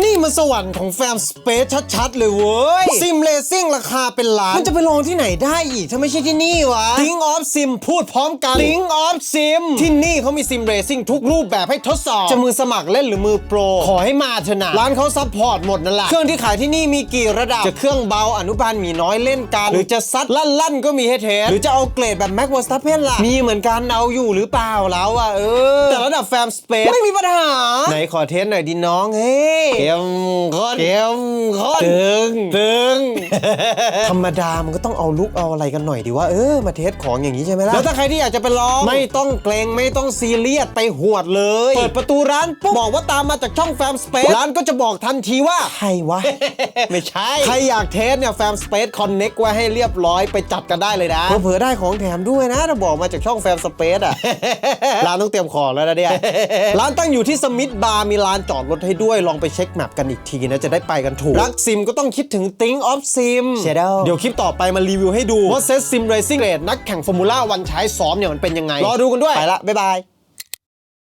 นี่มันสวรรค์ของแฟมสเปซชัดๆ เลยเว้ย ซิมเลซิ่งราคาเป็นล้าน มันจะไปลองที่ไหนได้อีก ถ้าไม่ใช่ที่นี่วะ Think of Sim พูดพร้อมกัน Think of Sim ที่นี่เขามีซิมเรซิ่งทุกรูปแบบให้ทดสอบ จะมือสมัครเล่นหรือมือโปร ขอให้มาเถอะนะร้านเขาซัพพอร์ตหมดนั่นแหละ เครื่องที่ขายที่นี่มีกี่ระดับ จะเครื่องเบาอนุบาลหมีน้อยเล่นกัน หรือจะซัดลั่นๆก็มีให้เทสหรือจะเอาเกรดแบบแม็กวอสตัพเพนล่ะมีเหมือนกันเอาอยู่หรือเปล่าแล้วอะเออแต่ระดับแฟมสเปซไม่มีปัญหาไหนขอเทสหน่อยดิน้องเฮ้ยเข้มข้นเข้มข้นตึงตึงธรรมดามันก็ต้องเอาลุกเอาอะไรกันหน่อยดีว่าเออมาเทสของอย่างนี้ใช่ไหมล่ะแล้วถ้าใครที่อยากจะไปลองไม่ต้องเกรงไม่ต้องซีเรียสไปหวดเลยเปิดประตูร้านปุ๊บบอกว่าตามมาจากช่องแฟมสเปซร้านก็จะบอกทันทีว่าใครวะไม่ใช่ใครอยากเทสเนี่ยแฟมสเปซคอนเน็กไว้ให้เรียบร้อยไปจัดกันได้เลยนะเผื่อๆได้ของแถมด้วยนะถ้าบอกมาจากช่องแฟมสเปซอะร้านต้องเตรียมของแล้วนะเนี่ยร้านตั้งอยู่ที่สมิธบาร์มีลานจอดรถให้ด้วยลองไปเช็คแมปกันอีกทีนะ จะได้ไปกันถูก รักซิมก็ต้องคิดถึง Think of Sim Shadow เดี๋ยวคลิปต่อไปมารีวิวให้ดูว่าเซตซิมเรซิ่งเรดนักแข่งฟอร์มูล่าวันใช้ซ้อมเนี่ยมันเป็นยังไงรอดูกันด้วยไปละบ๊ายบาย